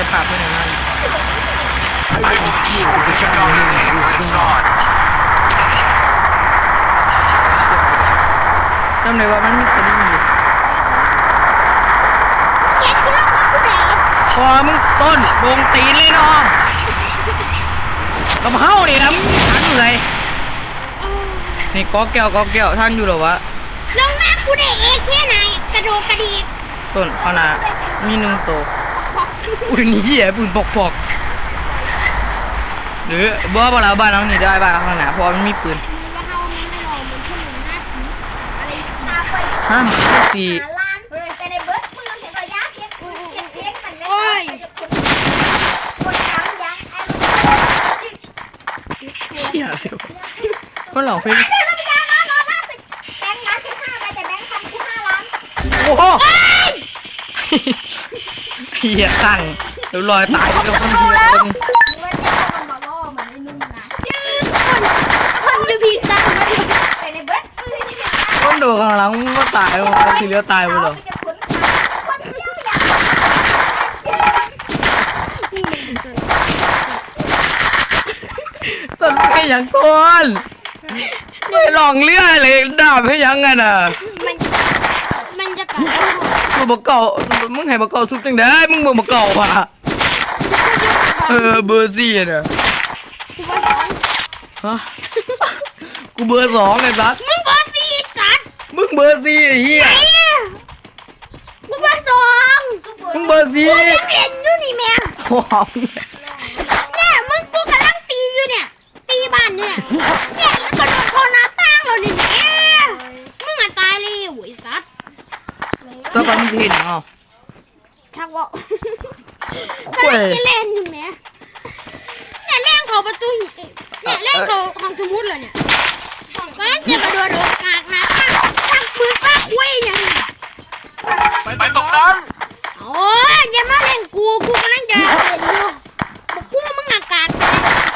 จะปรับให้หน่อยนะ I will deal with the dominant facade. จำเลยว่ามันมีสลิงอยู่เขียนกูแล้วว่าผู้ใดพอมึงต้นวงตีนเลยน้องกับเฮานี่นะมึงทันอยู่เลยนี่ก๊อกแก้วก๊อกแก้วท่านอยู่เหรอวะลงมากูได้เองแค่ไหนกระโดดกระดีกต้นขางหนาดมีหนึ่งตัวอุ้ย นี่เหี้ยปืนปอกปอกหรือบ่บ่เราบ้านหลังนี้ได้บ้านหลังข้างหน้าเพราะว่ามันมีปืนว่าเฮามันไม่รอเหมือนคนหนึ่งหน้าผีอะไรตาไปห้ามตีหาล้านแต่ในเบิร์ดมึงเห็นว่ายาเพียงเพียงเพียงมันไม่ได้คนช้างยางไอ้เหี้ยอะไรวะมันหลอกเพลงเดี๋ยวเราไปยางล้านล้านล้านแบงค์ล้านสิบห้าไปแต่แบงค์พันสิบห้าล้านโอ้โหเหี้ยตั้ง เดี๋ยวลอยตายกันเดียวคนมันจะมาล่อเหมือนไอ้นุ่มนะคนคนจะพีตาแต่ในเบิร์ดมือที่เป็นคนโดนข้างหลังมันก็ตายมันทีเหลือตายไปเลยคนเชี่อย่างต้นให้ยังต้นไม่ลองเลื่อยเลยดาบให้ยังไงน่ะมันจะกัดกูบอกเก่ามึงให้บอกเก่าซุปจังได้มึงบอกบอกเก่าว่ะ เออเบอร์สี่น่ะกูว่าสองฮะกูเบอร์สองไอ้สัสมึงว่าสี่สัตว์มึงเบอร์สี่ไอ้เหี้ย ไอ้กูว่าสองมึงเบอร์สี่กูยังเรียนอยู่นี่แม่โอ้โหเนี่ยมึงกูกำลังตีอยู่เนี่ย ตีบ้านอยู่เนี่ยเนี่ยแล้วก็โดนโทรหน้าต่างเราดิแม่มึงอะตายเลยโว้ยสัตว์ตัวกันมึงเห็นเหรอ ทักว่าคุ กำลังยจะเล่นอยู่แม่เนี่ยเล่นเขาประตูหินเนี่ยเล่นเขาห้องสมุดเลยเนี่ยมันจะกระโดดออกกลางหน้าต่างทำปืนป้าคุยอย่างนี้ไปตรงนั้นโอ้ยอย่ามาเล่นกูกูกำลังจะเล่นอยู่บอกกูมึงอากาศ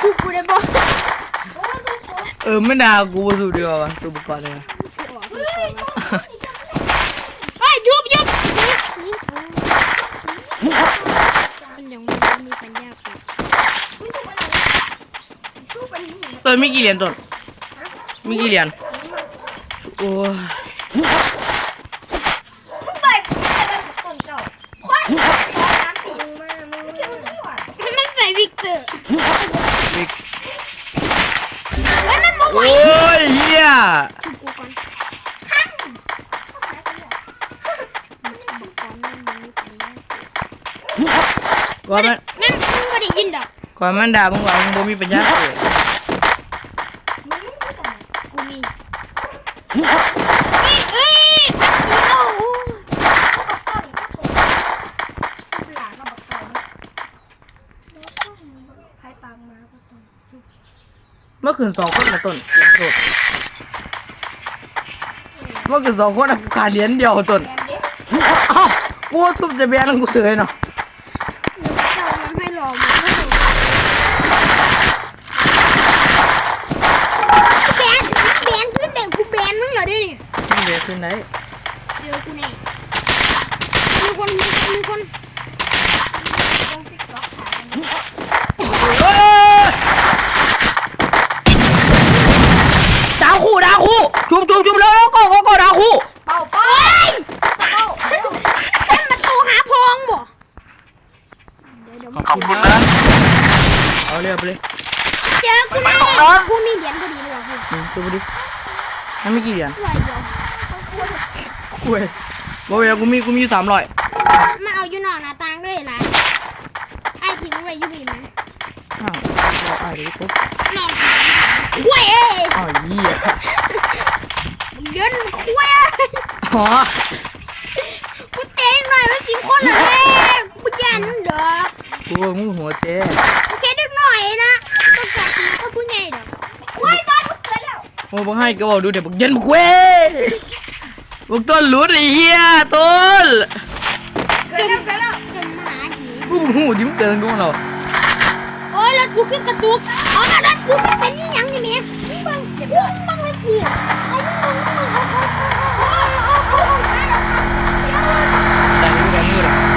กูกูได้บอกเออไม่ด่ากูสูเดียววะสูบก่อนเลยนะเฮ้ยยุ บยุบมันยังไม่มีปัญญาปะต้นมีกี่เหรียญต้นมีกี่เหรียญโอ้ยมันใส่วิกเตอร์วิกเฮ้ยมันมาไหวโอ้ยเหี้ย กูก่อนก่อนมันนั่นมึงก็ได้ยินดอกก่อนมันด่ามึงว่ามึงบ่มีปัญญาเกิดกูมีเอ้ยพักเดียวเมื่อคืนสองคนนะต้นโทษเมื่อคืนสองคนน่ะกูขาดเหรียญเดียวต้นเอ้ากูว่าทุบจะแบนกูเสยเนาะ เจ้ามันให้รอมันก็ถูกแบนแบนขึ้นเด็กกูแบนมึงเหรอดิเนี่ย ไม่เดี๋ยวคืนไหนเจอกูแน่มีคนมีคนมีคนเฮ้ยดาวคู่ดาวคู่ชุบชุบชุบแล้วก็ก็ก็ดาวคู่เป่าเป่าเป่าเต็มประตูหาพองบ่เดี๋ยวเดี๋ยวมึงขอบคุณนะเอาเรียบไปเลยเจอกูแน่กูมีเหรียญพอดีเลยว่ะพี่อืมชุบไปดิมันไม่กี่เหรียญไหวเดียว กูเว้ยบ่เว้ยกูมีกูมีอยู่สามร้อยมาเอาอยู่นอกหน้าต่างด้วยล่ะไอ้ทิ้งไว้อยู่นี่นะอ้าวเอาไอ้ดิปุ๊บนอกเว้ยเอ้ยอ้าวเหี้ยเดินเว้ยอ๋อกูเตะหน่อยไม่กินคนเลยกูยันเด้อกูว่ามึงหัวเจ๊โอเคเด็กหน่อยนะต้องการกินก็ผู้ใหญ่เด้อเว้ยบ้านกูเกิดแล้วโอ้บังให้ก็บอกดูเดี๋ยวบักเย็นบักเว้ย บักต้นหลุดไอ้เหี้ยต้นเกิดแล้วเกิดแล้วจนมาหาหีกูบ่หูดิ้มเกินกูเรอโอ้ยรถกูขึ้นกระตุกอ๋อแล้วกูเป็นยี่หยังนี่แม่มึงบังเดี๋ยวมึงบังเลยกูเอามึงบังมึงเอาเอาเอาเอาเอาเอาเอา แต่งมือแต่งมือเลย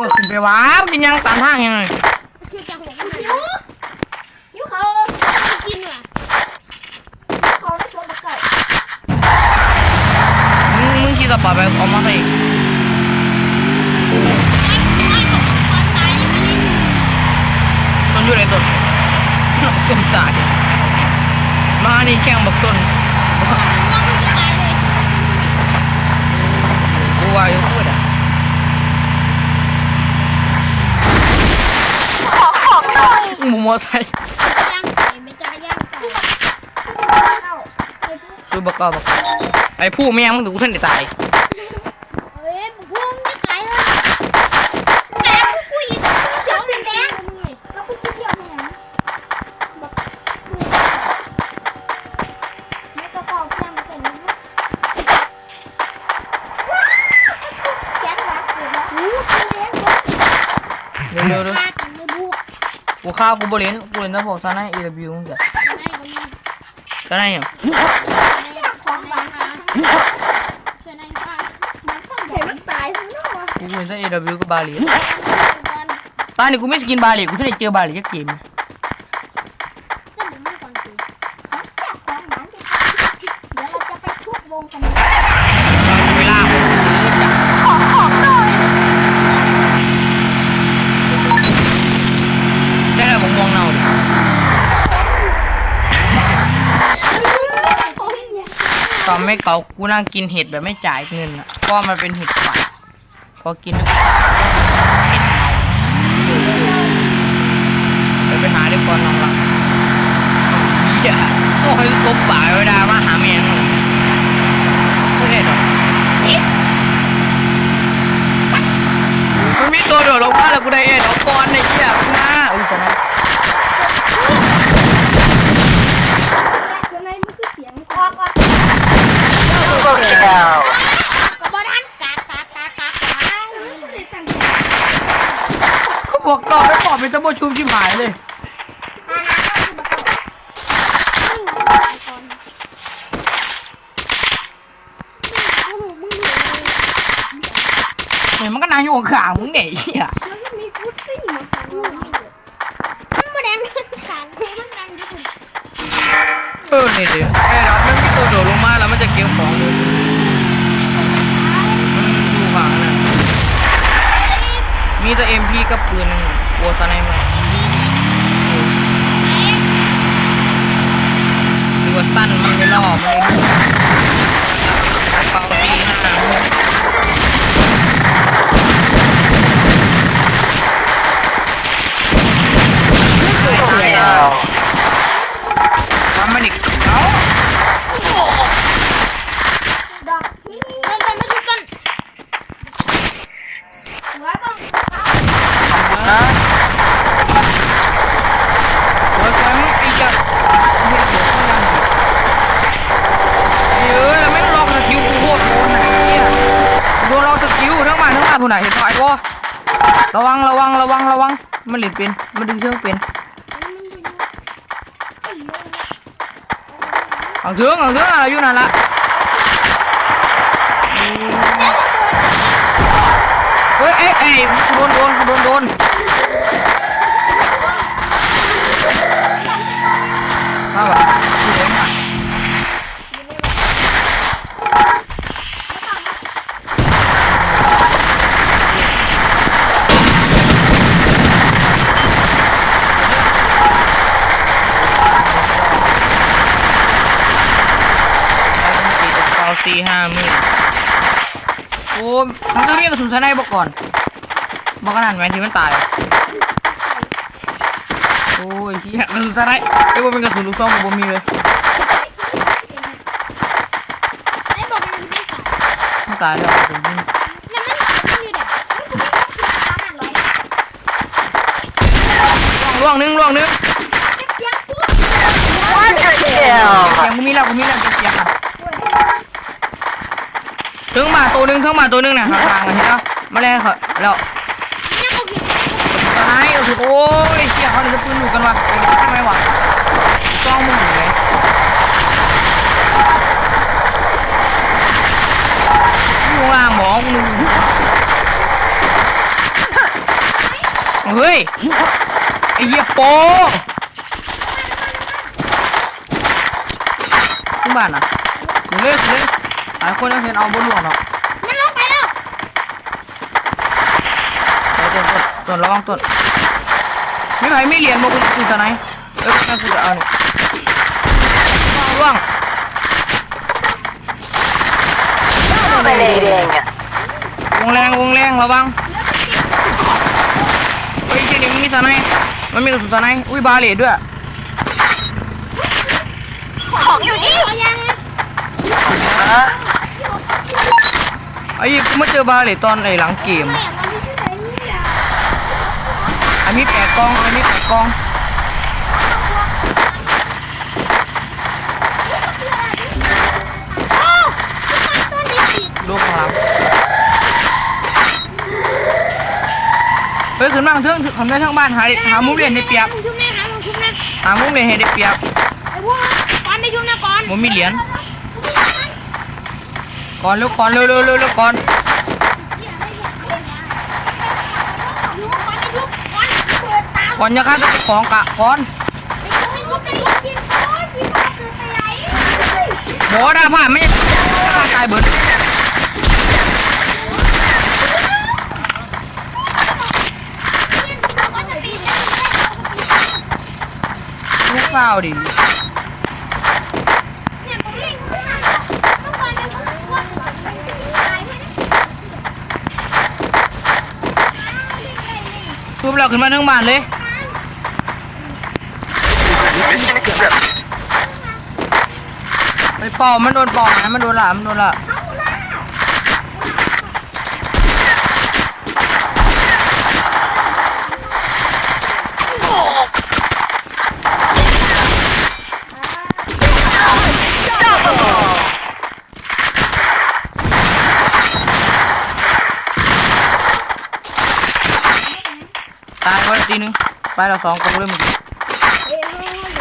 มื่อขึ้นไปว้าบกินยังตามทางยังไง คือจะหกหิว ยิ้วเขา ไม่กินว่ะ เขาได้ชวนมาเกิด มึงมึงขี่ กระเป๋าไปเอามาใส่ไอ้ไอ้ของความตายอันนี้ต้นอยู่ไหนต้นต้นตายมานี่แข่งบักต้นมองมันตายเลยกูว่าอยู่พูดอะขอของหน่อยมึงมอไซค์ย่างไก่ไม่จ่ายย่างไก่เอาไอ้ผู้ซื้อบักเกาบัก ไอ้ผู้แม่งมึงดูท่านได้ตายเฮ้ยพุ่งจะตายแล้วแม่กูอีกเดี๋ยวเป็นแดงแล้วกูคิดเดียวเนี่ยแบบไม่ก็กองเพียงมาใส่นิ้วแก๊สรักอยู่แล้วอู้เป็นเลี้ยงเร็วเร็วฆ่ากันไม่บุกกูฆ่ากูบริเวณกูเล่นแต่พวกซาน่าเอวิวมึงจ้ะไม่ก็มีซาน่าอย่างของหวาน ค่ะเจะนั่งค่ะ มันต้องเห็นมันตายทั้งนั้นวะ กู เล่นแต่เอวิวกับบาลีบอลตอนนี้กูไม่สกินบาลีกูจะได้เจอบาลีจักเกมก็เหมือนเมื่อก่อนสิของแซ่บของหวานเดี๋ยวเราจะไปทุบวงกันนะเวลาผมซื้อจ้ะขอของหน่อยได้แล้วผมมองเนาดิโอ้ยเนี่ยตอนไม่เก่ากูนั่งกินเห็ดแบบไม่จ่ายเงินอะเพราะมันเป็นเห็ดฝาด พอกินแล้วก็เห็ดเมาไปไปหาดีกว่าน้องรักเหี้ยโอ้ยกบป่าเวลามาหาแมงไม่ได้หรอกมันมีตัวโดดลงมาแล้วกูได้เอ็ดเอาก้อนในเหี้ยกูนะอุ้ยตอนนั้นเดี๋ยวในมันคือเสียงคอก่อนก็บอลทันกากกากกากกากกาก ไม่ได้ตั้งใจ เขาบอกก่อนไม่ปอบเป็นตะโบชุมชิบหายเลยอาณาก็คือแบบเห็นมันก็นางอยู่ข้างๆมึงเนี่ยไอ้เหี้ยแล้วก็มีฟุตซี่ม กับปืนโวสไนมาดูว่าสั้นมันไม่รอบเลย ดเป็นมันดึงเชือกเป็นเอาเถืองเอาเถืองอะไรอยู่นั่นละเฮ้ยเอ้ยเอ้ยกูโดนโดนกูโดนโดนมาว่ะกู เก้าสี่ห้ามือโอ้มันจะมีกระสุนสไนเปอร์ก่อนบอกขนาดไหมที่มันตายอะโอ้ยเฮียกระสุนสไนป์ไอ้ยว่าเป็นกระสุนลูกซองกับบ่มีเลยไอ้บอกมันไม่ตายมันตายแล้วผมยิงแล้วมันมันอยู่เด็กล่วงหนึงล่วงหนึงเสียงปุ๊บเก็บเสียงกูมีแล้วกูมีแล้วเก็บเสียงอะ ถึงมาตัวหนึงถึงมาตัวหนึงเนี่ยห่างนเห็นปะมาแล้วเขาแล้วยังโอเคสไนป์ก็คือโอ้ยเฮียเขาจะปืนอยู่กันวะโอ้ยทำไมวะจ้องมึงอยู่ไหนอยู่ข้างล่างหมอกูนึงเฮ้ยไอ้เหี้ยโปขึ้นบ้านอะเลยถึงเลย หลายคนยังเห็นเอาบนหลวงเนาะมันลงไปแล้วต้นต้นต้นระวังต้นมีใครไม่เหรียญบอกกูกูจะไหนเอ้ยงั้นกูจะเอานี่ร่วง Dominating. วงแรงวงแรงระวังเฮ้ยเจนี่มันมีสไนป์มันมีกระสุนสไนป์อุ้ยบาเลตด้วย ของอยู่นี่เอายังนะฮะ ไอ้ยี่กูมาเจอบาเลตตอนไอ้หลังเกมแม่มันไม่ใช่เนี่ยอันนี้แปดกองอันนี้แปดกองโอ้ต้นนี้ติดลูกข้างหลังเฮ้ยขึ้นมาเทิงทำได้ทั้งบ้านหาหามุมเรียนได้เปรียบมึงชุบแม่หามึงชุบแม่หามุมเรียนให้ได้เปรียบไอ้พวกก่อนไปชุบแม่ก่อนผมมีเหรียญ ก่อนเร็วก่อนเร็วเร็วเร็วเร็วก่อนอยู่ก่อนไปชุบก่อนเปิดตาก่อนจะฆ่าเจ้าของกะก่อนไปชุบไปชุบกินโอ้ยกินผักเกินไปไหนโบได้ผ่านไม่ได้ผ่านตายเบิดก็จะปีนได้ก็ปีนไม่เศร้าดิ เนี่ยผมเล่นข้างหน้าต้องก่อนไปชุบก่อนตายไม่ได้ ทุบเราขึ้นมาทั้งบ้านเลย Mission accepted. ไปปอมันโดนปอกนะมันโดนละมันโดนละ ไปเราสองคนเลยมึง เอ้ยเฮ้ยเ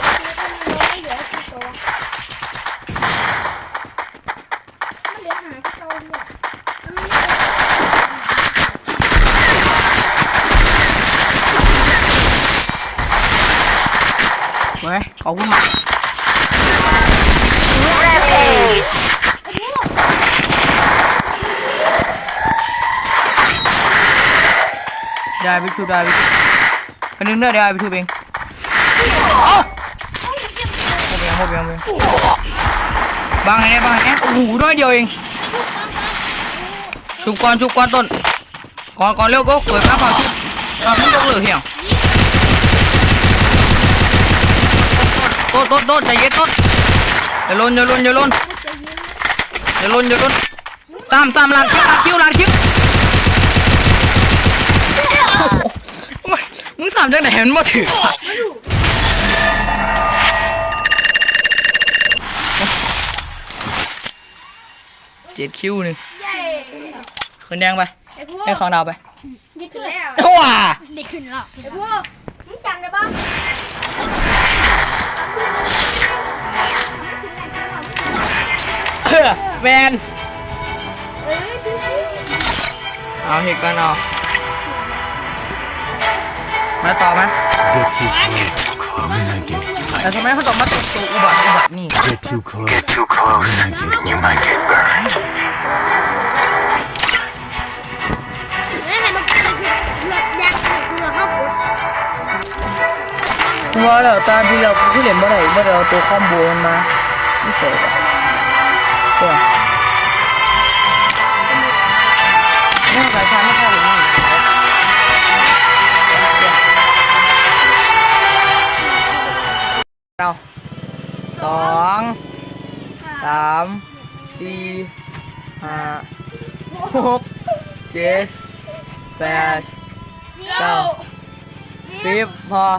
ดี๋ยวเดี๋ยวเดี๋ยวตัวมันเหลือหาที่โตเนี่ยมันไม่ได้ เว้ยขอบคุณมาก Rampage. ได้ไปชูได้ไป มันนึงเด้อเดี๋ยวเอาไปชูเองโอ้โหเบียงโหเบียงเบียงบางไงเนี่ยบางไงเนี่ยโอ้โหน้อยเดียวเองชุบก่อนชุบก่อนต้นก่อนก่อนเร็วก็เกิดมาเปล่าชุบตอนนี้ยกเลิกเหี่ยวต้นต้นต้นใจเย็นต้นอย่าลนอย่าลนอย่าลนอย่าลนอย่าลนสามสามลานคิวลานคิวลานคิว มึงมึงสามจังไหนมันมาถือเจ็ดคิวหนึ่งขึ้นแดงไปไอ้พวกให้สองดาวไปเด็กขึ้นแล้วว้าเด็กขึ้นแล้วไอ้พวกมึงจำได้ปะเออแมนเอ้ยชิวเอาเหตุกันเอา มาต่อไหม Get too close. When I get แต่ทำไมเขาต้องมาติดตัวอุบัติอุบัตินี่ get too close. Get too close. You might get burned. แล้วให้มันเป็นเลือดยางเลือดเข้าปุ๊บว่าแล้วตอนที่เราที่เรียนเมื่อไหร่เมื่อเราตัวคอมโบมันมาไม่เสร็จอะตัวนี่สายชาร์จไม่ามสี่ห้าหกเจ็ดแปดเก้าสิบพอ